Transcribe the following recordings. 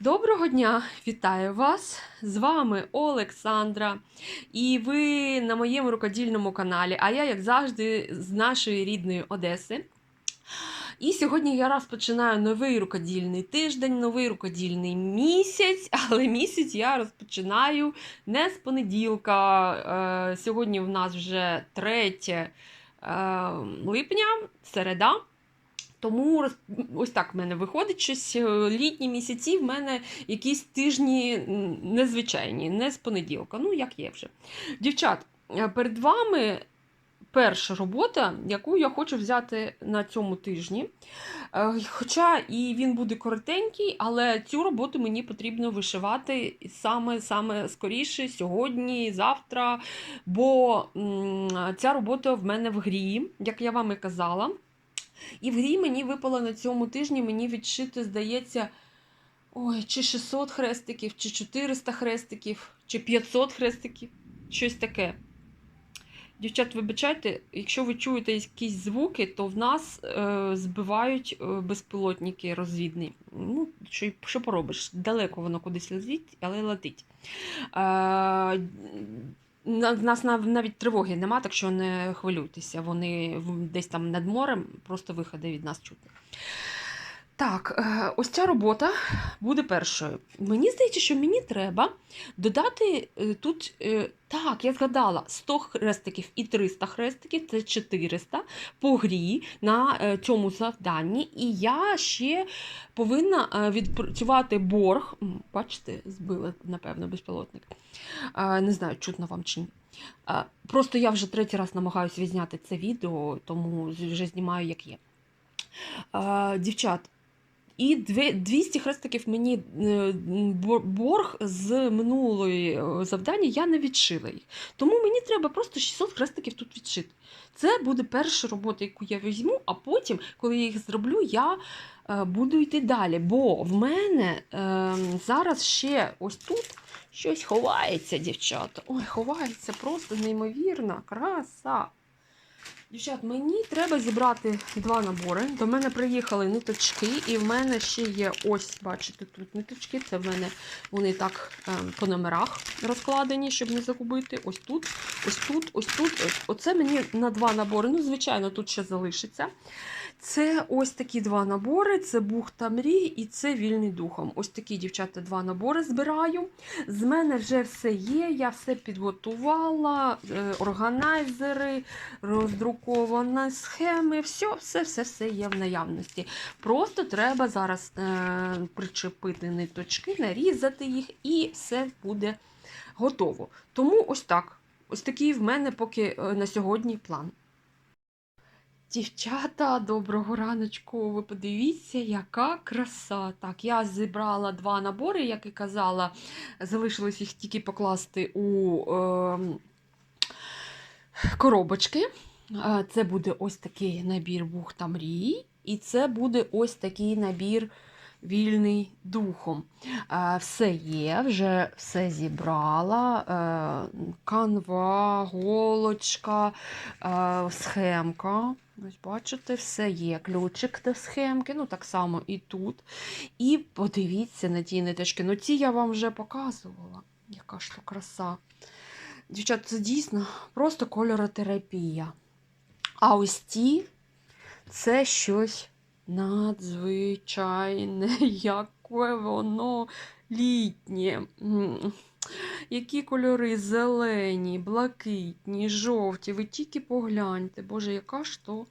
Доброго дня! Вітаю вас! З вами Олександра. І ви на моєму рукодільному каналі, а я, як завжди, з нашої рідної Одеси. І сьогодні я розпочинаю новий рукодільний тиждень, новий рукодільний місяць, але місяць я розпочинаю не з понеділка. Е, Сьогодні в нас вже 3 е, липня, середа. Тому ось так в мене виходить щось. е, Літні місяці в мене якісь тижні незвичайні, не з понеділка. Ну, як є вже. Дівчат, е, перед вами перша робота, яку я хочу взяти на цьому тижні. Е, Хоча і він буде коротенький, але цю роботу мені потрібно вишивати саме, саме скоріше, сьогодні, завтра. Бо ця робота в мене в грі, як я вам і казала. І в грі мені випало на цьому тижні мені відшити, здається, ой, чи 600 хрестиків, чи 400 хрестиків, чи 500 хрестиків, щось таке. Дівчат, вибачайте, якщо ви чуєте якісь звуки, то в нас е, збивають е, безпілотники розвідні. Ну, що, що поробиш? Далеко воно кудись летить, але летить. Е, в нас нав- навіть тривоги нема, так що не хвилюйтеся. Вони десь там над морем, просто виходи від нас чутно. Так, е, ось ця робота буде першою. Мені здається, що мені треба додати е, тут, е, так, я згадала, 100 хрестиків і 300 хрестиків, це 400 по грі на цьому завданні. І я ще повинна відпрацювати борг. Бачите, збили, напевно, безпілотник. Не знаю, чутно вам чи ні. Просто я вже третій раз намагаюся відзняти це відео, тому вже знімаю як є. Дівчат, і 200 хрестиків мені е, борг з минулої е, завдання я не відшила їх. Тому мені треба просто 600 хрестиків тут відшити. Це буде перша робота, яку я візьму, а потім, коли я їх зроблю, я е, буду йти далі. Бо в мене зараз ще ось тут щось ховається, дівчата. Ой, ховається просто неймовірна краса. Дівчат, мені треба зібрати два набори. До мене приїхали ниточки, і в мене ще є ось, бачите, тут ниточки. Це в мене вони так е, по номерах розкладені, щоб не загубити. Ось тут, ось тут, ось тут. Оце мені на два набори. Ну, звичайно, тут ще залишиться. Це ось такі два набори: це бухта мрій і це вільний духом. Ось такі, дівчата, два набори збираю. З мене вже все є, я все підготувала, е, органайзери, роздруковані схеми, все, все, все, все є в наявності. Просто треба зараз е, причепити ниточки, нарізати їх, і все буде готово. Тому ось так. Ось такий в мене поки е, на сьогодні план. Дівчата, доброго раночку. Ви подивіться, яка краса. Так, я зібрала два набори, як і казала. Залишилось їх тільки покласти у е, коробочки. Це буде ось такий набір бухта мрій, і це буде ось такий набір вільний духом. Е, Все є, вже все зібрала. Е, Канва, голочка, е, схемка. Ось бачите, все є. Ключик до схемки, ну так само і тут. І подивіться на ті ниточки. Ну, ці я вам вже показувала. Яка ж то краса. Дівчат, це дійсно просто кольоротерапія. А ось ті це щось надзвичайне, яке воно літнє. Які кольори зелені, блакитні, жовті. Ви тільки погляньте. Боже, яка ж то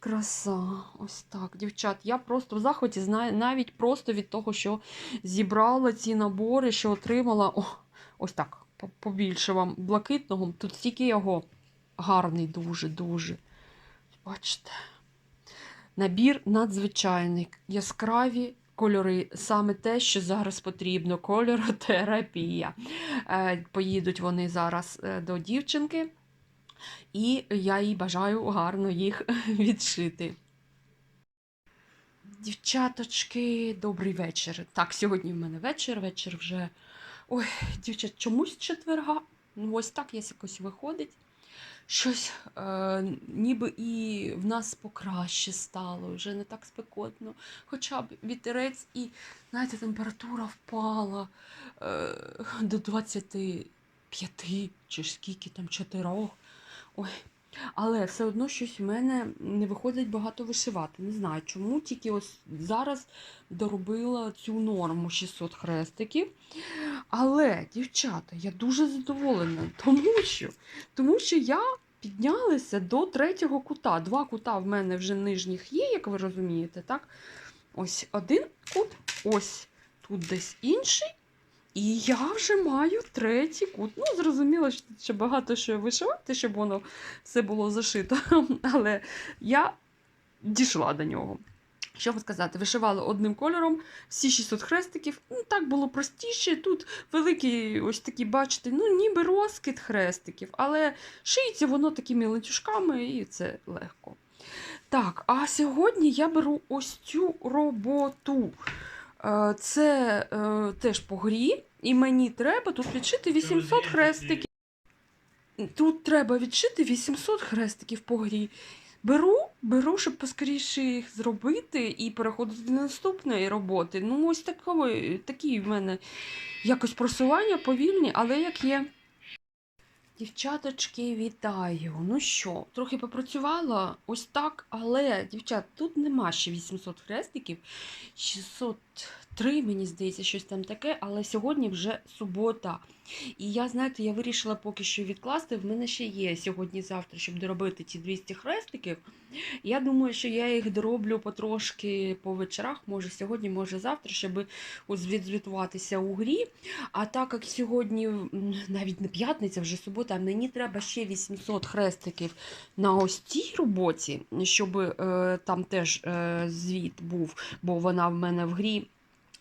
краса. Ось так, дівчат. Я просто в захваті навіть просто від того, що зібрала ці набори, що отримала. О, ось так. Побільше вам блакитного. Тут стільки його гарний, дуже-дуже. Бачите. Набір надзвичайний, яскраві кольори, саме те, що зараз потрібно. Кольоротерапія. Е, Поїдуть вони зараз е, до дівчинки, і я їй бажаю гарно їх відшити. Дівчаточки, добрий вечір. Так, сьогодні в мене вечір, вечір вже. Ой, дівчат, чомусь четверга. Ну, ось так якось виходить. Щось е, ніби і в нас покраще стало, вже не так спекотно. Хоча б вітерець і, знаєте, температура впала е, до 25 чи скільки там 4. Ой. Але все одно щось в мене не виходить багато вишивати. Не знаю чому, тільки ось зараз доробила цю норму 600 хрестиків. Але, дівчата, я дуже задоволена, тому що, тому що я піднялася до третього кута. Два кута в мене вже нижніх є, як ви розумієте, так? Ось один кут, ось тут десь інший. І я вже маю третій кут. Ну, зрозуміло, що ще багато що вишивати, щоб воно все було зашито. Але я дійшла до нього. Що вам сказати, вишивала одним кольором, всі 600 хрестиків. Ну, так було простіше. Тут великий, ось такі, бачите, ну ніби розкид хрестиків, але шиється воно такими ланцюжками, і це легко. Так, а сьогодні я беру ось цю роботу. Е, Це е, теж по грі, і мені треба тут відшити 800 хрестиків. Тут треба відшити 800 хрестиків по грі. Беру, беру, щоб поскоріше їх зробити і переходити до наступної роботи. Ну, ось такові, такі в мене якось просування повільні, але як є. Дівчаточки, вітаю. Ну що, трохи попрацювала ось так, але, дівчат, тут нема ще 800 хрестиків. 603, мені здається, щось там таке, але сьогодні вже субота. І я, знаєте, я вирішила поки що відкласти. В мене ще є сьогодні-завтра, щоб доробити ці 200 хрестиків. Я думаю, що я їх дороблю потрошки по вечорах, може сьогодні, може завтра, щоб відзвітуватися у грі. А так як сьогодні навіть не п'ятниця, вже субота, мені треба ще 800 хрестиків на ось цій роботі, щоб е, там теж е, звіт був, бо вона в мене в грі,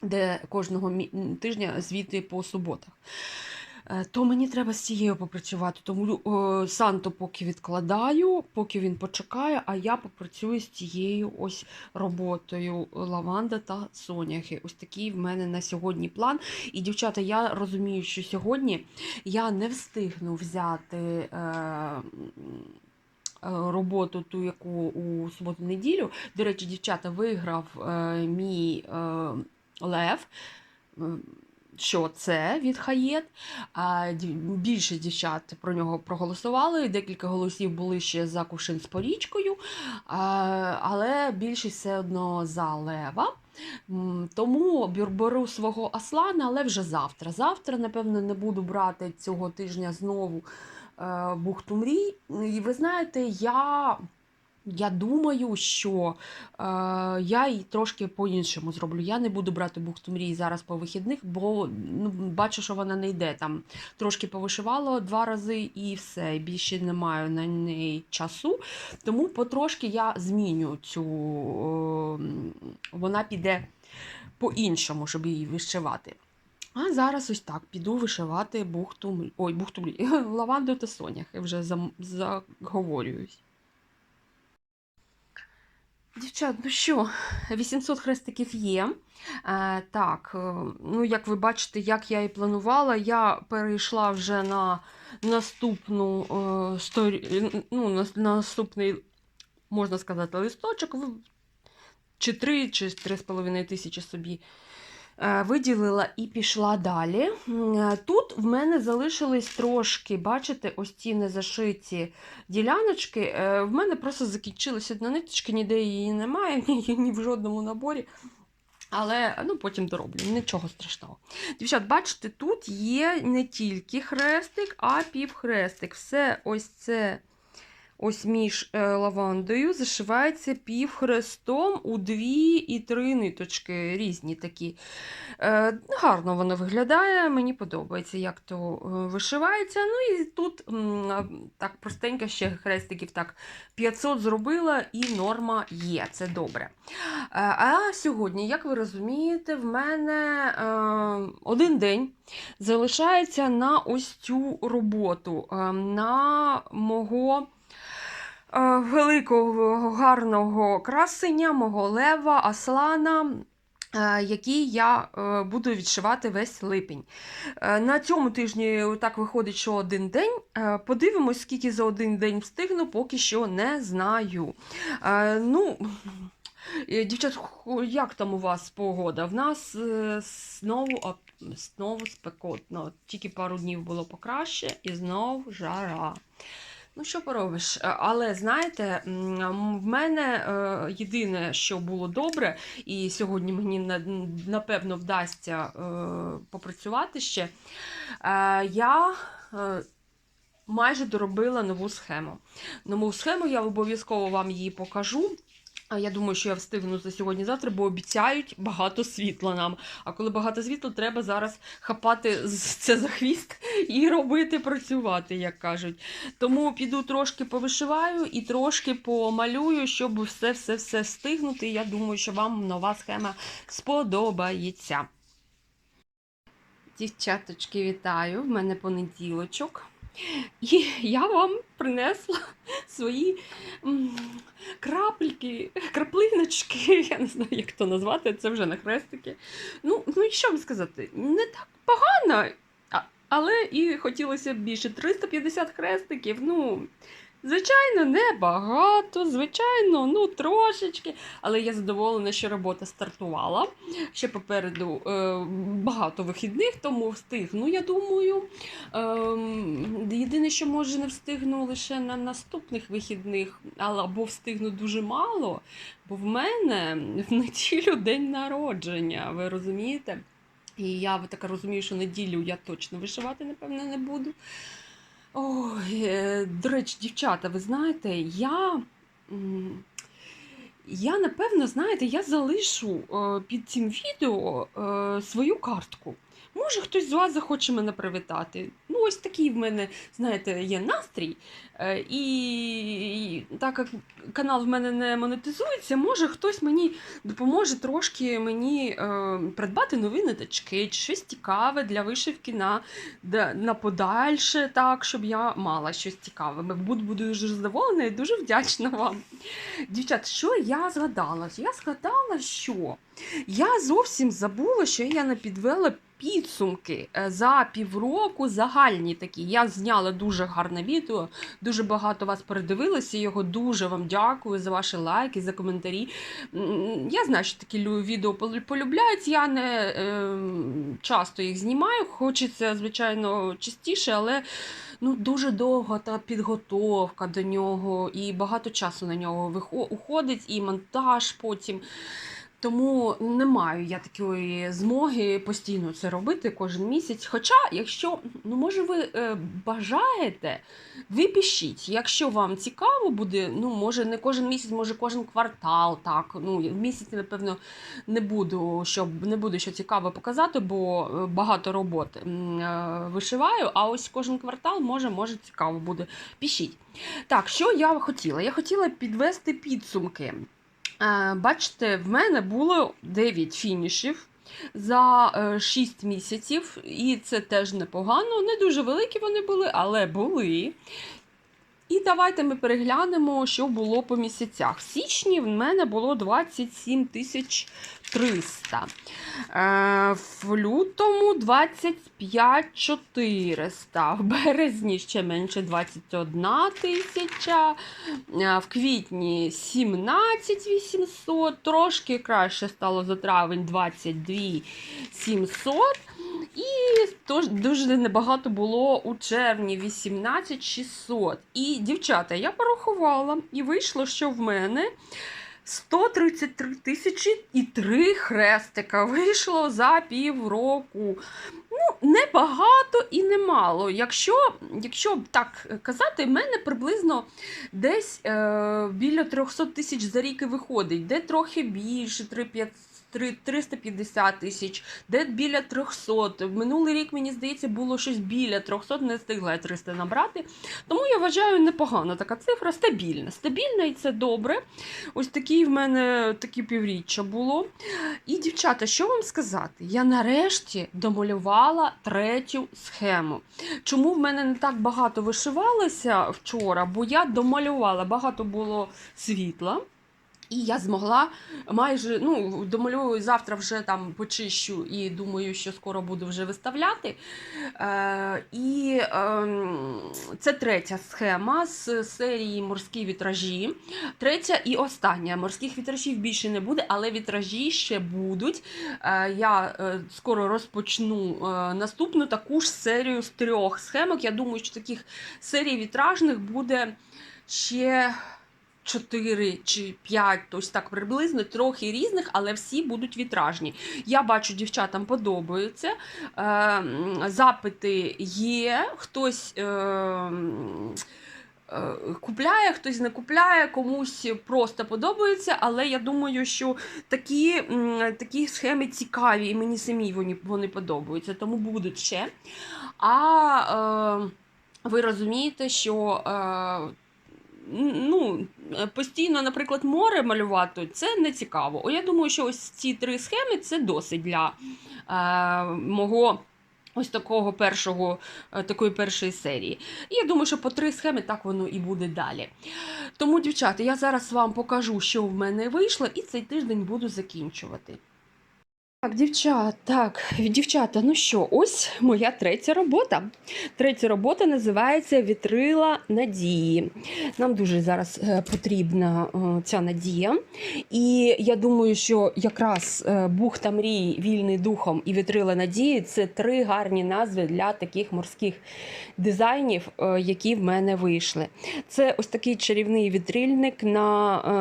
де кожного тижня звіти по суботах. Е, То мені треба з цією попрацювати. Тому е, Санто поки відкладаю, поки він почекає, а я попрацюю з цією ось роботою лаванда та соняхи. Ось такий в мене на сьогодні план. І, дівчата, я розумію, що сьогодні я не встигну взяти. Е, е, Роботу, ту, яку у суботу-неділю. До речі, дівчата виграв е, мій е, лев. Що це від Хаєт? Дів- дівчат про нього проголосували. Декілька голосів були ще за кувшин з порічкою, але більшість все одно за лева. Тому беру свого Аслана, але вже завтра. Завтра, напевно, не буду брати цього тижня знову е, бухту мрій. І ви знаєте, я. Я думаю, що е, я і трошки по-іншому зроблю. Я не буду брати бухту мрії зараз по вихідних, бо ну, бачу, що вона не йде. Там трошки повишивала два рази і все. Більше не маю на неї часу. Тому потрошки я зміню цю. Е, вона піде по-іншому, щоб її вишивати. А зараз ось так піду вишивати бухту. Ой, бухту. Лаванду та соняхи вже заговорююсь. Дівчат, ну що, 800 хрестиків є. Е, так, е, ну як ви бачите, як я і планувала, я перейшла вже на наступну е, сторі... ну, на, на наступний, можна сказати, листочок. Чи 3, чи 3,5 тисячі собі виділила і пішла далі. Е, Тут в мене залишились трошки, бачите, ось ці незашиті діляночки. Е, В мене просто закінчилась одна ниточка, ніде її немає, ні в жодному наборі. Але ну, потім дороблю, нічого страшного. Дівчат, бачите, тут є не тільки хрестик, а півхрестик. Все ось це ось між е, лавандою зашивається півхрестом у дві і три ниточки різні такі. Е, гарно воно виглядає, мені подобається, як то е, вишивається. Ну і тут так простенько ще хрестиків так 500 зробила, і норма є, це добре. А сьогодні, як ви розумієте, в мене один день залишається на ось цю роботу, на мого великого гарного красення, мого лева, Аслана. е, який я е, буду відшивати весь липень. Е, На цьому тижні так виходить, що один день. Е, Подивимось, скільки за один день встигну, поки що не знаю. Е, Ну, е, дівчат, як там у вас погода? В нас е, знову, знову спекотно. Тільки пару днів було покраще і знов жара. Ну, що поробиш? Е, Але знаєте, в мене е, єдине, що було добре, і сьогодні мені напевно вдасться е, попрацювати ще. Я майже доробила нову схему. Нову схему я обов'язково вам її покажу. А я думаю, що я встигну за сьогодні-завтра, бо обіцяють багато світла нам. А коли багато світла, треба зараз хапати це за хвіст і робити працювати, як кажуть. Тому піду трошки повишиваю і трошки помалюю, щоб все-все-все встигнути. Я думаю, що вам нова схема сподобається. Дівчаточки, вітаю! В мене понеділочок. І я вам принесла свої крапельки, краплиночки, я не знаю, як то назвати, це вже на хрестики. Ну, ну і що вам сказати, не так погано, але і хотілося б більше 350 хрестиків. Ну, звичайно, небагато, звичайно, ну трошечки. Але я задоволена, що робота стартувала. Ще попереду е, багато вихідних, тому встигну, я думаю. Ем, єдине, що може не встигну лише на наступних вихідних, або встигну дуже мало, бо в мене в неділю день народження, ви розумієте? І я так розумію, що неділю я точно вишивати, напевне, не буду. Ой, е, до речі, дівчата, ви знаєте, я. Я, напевно, знаєте, я залишу е, під цим відео е, свою картку. Може, хтось з вас захоче мене привітати. Ну, ось такий в мене, знаєте, є настрій. Е, і, так як канал в мене не монетизується, може хтось мені допоможе трошки мені е, придбати нові ниточки, чи щось цікаве для вишивки на, на подальше, так, щоб я мала щось цікаве. Буду, буду дуже задоволена і дуже вдячна вам. Дівчат, що я згадала? Я згадала, що я зовсім забула, що я не підвела підсумки е, за півроку загальні такі. Я зняла дуже гарне відео, дуже багато вас передивилося його. Дуже вам дякую за ваші лайки, за коментарі. Я знаю, що такі відео полюбляють. Я не е, часто їх знімаю. Хочеться, звичайно, частіше, але ну, дуже довга та підготовка до нього, і багато часу на нього уходить, і монтаж потім. Тому не маю я такої змоги постійно це робити кожен місяць. Хоча, якщо, ну може, ви е, бажаєте, ви пишіть. Якщо вам цікаво буде, ну може не кожен місяць, може кожен квартал. Так, ну в місяць, напевно, не буду, щоб не буду що цікаво показати, бо е, багато робот е, вишиваю. А ось кожен квартал може, може цікаво буде. Пишіть. Так, що я хотіла? Я хотіла підвести підсумки. Е, Бачите, в мене було 9 фінішів за е, 6 місяців, і це теж непогано. Не дуже великі вони були, але були. І давайте ми переглянемо, що було по місяцях. В січні в мене було 27 тисяч 300. Е, В лютому 25 400. В березні ще менше 21 тисяча. Е, В квітні 17 800. Трошки краще стало за травень 22 700. І тож дуже небагато було у червні 18 600. І, дівчата, я порахувала, і вийшло, що в мене 133 тисячі і три хрестика вийшло за півроку. Ну, не багато і не мало. Якщо, якщо так казати, в мене приблизно десь е, біля 300 тисяч за рік і виходить, де трохи більше, 3 350 тисяч, де біля 300. Минулий рік, мені здається, було щось біля 300, не встигла я 300 набрати. Тому я вважаю непогана така цифра, стабільна. Стабільна і це добре. Ось такі в мене такі півріччя було. І, дівчата, що вам сказати? Я нарешті домалювала третю схему. Чому в мене не так багато вишивалося вчора? Бо я домалювала, багато було світла. І я змогла майже, ну, домалюю завтра вже там почищу і думаю, що скоро буду вже виставляти. Е, і е, це третя схема з серії морські вітражі. Третя і остання. Морських вітражів більше не буде, але вітражі ще будуть. Е, я е, скоро розпочну е, наступну таку ж серію з трьох схемок. Я думаю, що таких серій вітражних буде ще. 4 чи 5, ось так приблизно, трохи різних, але всі будуть вітражні. Я бачу, дівчатам подобаються. Е, запити є, хтось. Е, е, Купляє, хтось не купляє, комусь просто подобається, але я думаю, що такі, такі схеми цікаві, і мені самі вони, вони подобаються, тому будуть ще. А е, ви розумієте, що е, ну, е, постійно, наприклад, море малювати це не цікаво. О, я думаю, що ось ці три схеми це досить для е, мого. Ось такого першого, е, такої першої серії. І я думаю, що по три схеми так воно і буде далі. Тому, дівчата, я зараз вам покажу, що в мене вийшло, і цей тиждень буду закінчувати. Так, дівчата, так, дівчата, ну що, ось моя третя робота. Третя робота називається Вітрила надії. Нам дуже зараз е, потрібна е, ця надія. І я думаю, що якраз е, бухта мрії, вільний духом і вітрила надії це три гарні назви для таких морських дизайнів, які в мене вийшли. Це ось такий чарівний вітрильник на е,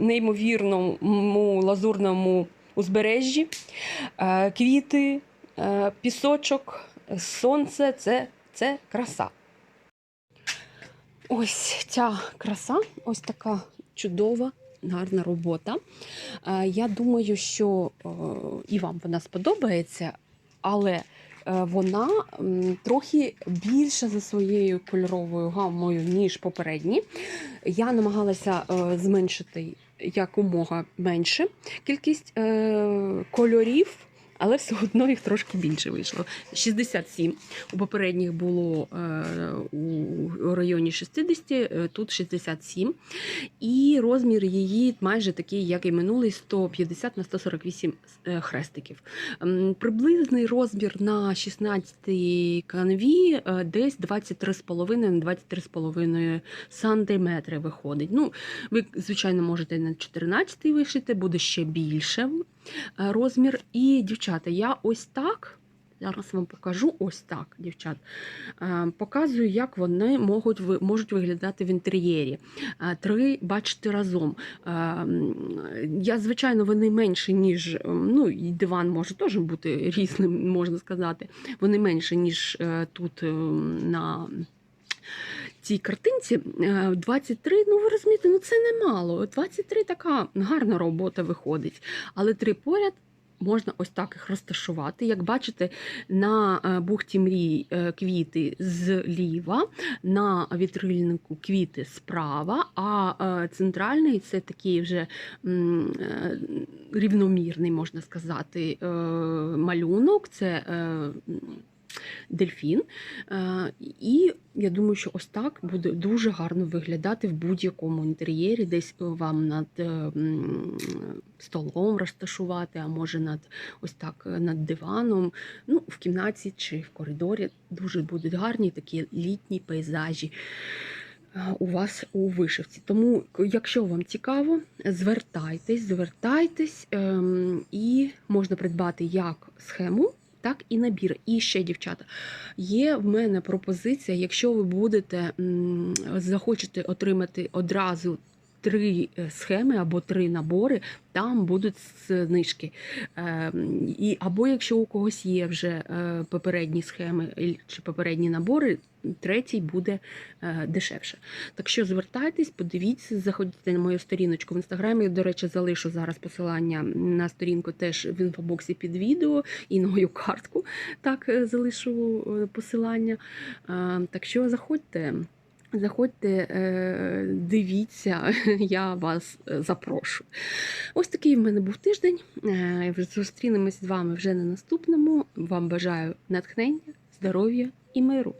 неймовірному лазурному узбережжі, е, квіти, е, пісочок, сонце це, це краса. Ось ця краса, ось така чудова, гарна робота. Е, Я думаю, що і вам вона сподобається, але вона трохи більша за своєю кольоровою гаммою, ніж попередні. Я намагалася зменшити якомога менше кількість е, кольорів. Але все одно їх трошки більше вийшло. 67. У попередніх було е, у районі 60, е, тут 67. І розмір її майже такий, як і минулий, 150 на 148 е, хрестиків. Приблизний розмір на 16 канві десь 23,5 на 23,5 сантиметри виходить. Ну, ви, звичайно, можете на 14 вишити, буде ще більше розмір. І, дівчата, я ось так. Зараз вам покажу ось так, дівчат. Е, Показую, як вони можуть, можуть виглядати в інтер'єрі. Е, Три бачите разом. Е, Я, звичайно, вони менші, ніж ну, і диван може теж бути різним, можна сказати. Вони менші, ніж е, тут ем, на цій картинці. Е, 23, ну ви розумієте, ну це немало. 23 така гарна робота виходить. Але три поряд. Можна ось так їх розташувати. Як бачите, на е, бухті мрій е, квіти зліва, на вітрильнику квіти справа, а е, центральний це такий вже е, рівномірний, можна сказати, е, малюнок. Це е, дельфін. Е, І я думаю, що ось так буде дуже гарно виглядати в будь-якому інтер'єрі, десь вам над е, столом розташувати, а може над ось так е, над диваном. Ну, в кімнаті чи в коридорі дуже будуть гарні такі літні пейзажі. е, У вас у вишивці. Тому, якщо вам цікаво, звертайтесь, звертайтесь ем, і можна придбати як схему, так і набір. І ще, дівчата, є в мене пропозиція, якщо ви будете захочете отримати одразу. Три е, схеми або три набори, там будуть знижки. Е, і, або якщо у когось є вже е, попередні схеми чи попередні набори, третій буде е, дешевше. Так що звертайтесь, подивіться, заходьте на мою сторіночку в інстаграмі. До речі, залишу зараз посилання на сторінку теж в інфобоксі під відео і на мою картку. Так е, залишу е, посилання. Е, Так що заходьте. Заходьте, е, дивіться, я вас запрошу. Ось такий в мене був тиждень. Е, Зустрінемось з вами вже на наступному. Вам бажаю натхнення, здоров'я і миру.